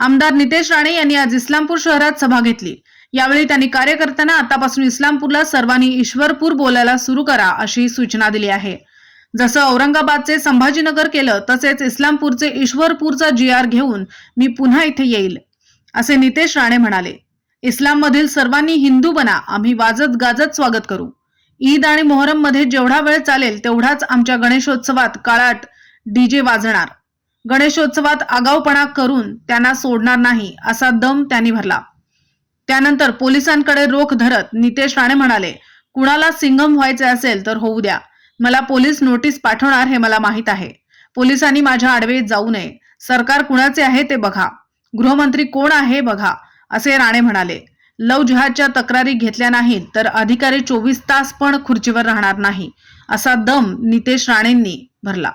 आमदार नितेश राणे यांनी आज इस्लामपूर शहरात सभा घेतली. यावेळी त्यांनी कार्यकर्त्यांना आतापासून इस्लामपूरला सर्वांनी ईश्वरपूर बोलायला सुरू करा अशी सूचना दिली आहे. जसं औरंगाबादचे संभाजीनगर केलं तसेच इस्लामपूरचे ईश्वरपूरचा जी आर घेऊन मी पुन्हा इथे येईल असे नितेश राणे म्हणाले. इस्लाममधील सर्वांनी हिंदू बना आम्ही वाजत गाजत स्वागत करू. ईद आणि मोहरममध्ये जेवढा वेळ चालेल तेवढाच आमच्या गणेशोत्सवात काळाट डीजे वाजणार. गणेशोत्सवात आगाऊपणा करून त्यांना सोडणार नाही असा दम त्यांनी भरला. त्यानंतर पोलिसांकडे रोख धरत नितेश राणे म्हणाले कुणाला सिंगम व्हायचे असेल तर होऊ द्या. मला पोलीस नोटीस पाठवणार हे मला माहीत आहे. पोलिसांनी माझ्या आडवे जाऊ नये. सरकार कुणाचे आहे ते बघा. गृहमंत्री कोण आहे बघा असे राणे म्हणाले. लव जिहादच्या तक्रारी घेतल्या नाहीत तर अधिकारी चोवीस तास पण खुर्चीवर राहणार नाही असा दम नितेश राणेंनी भरला.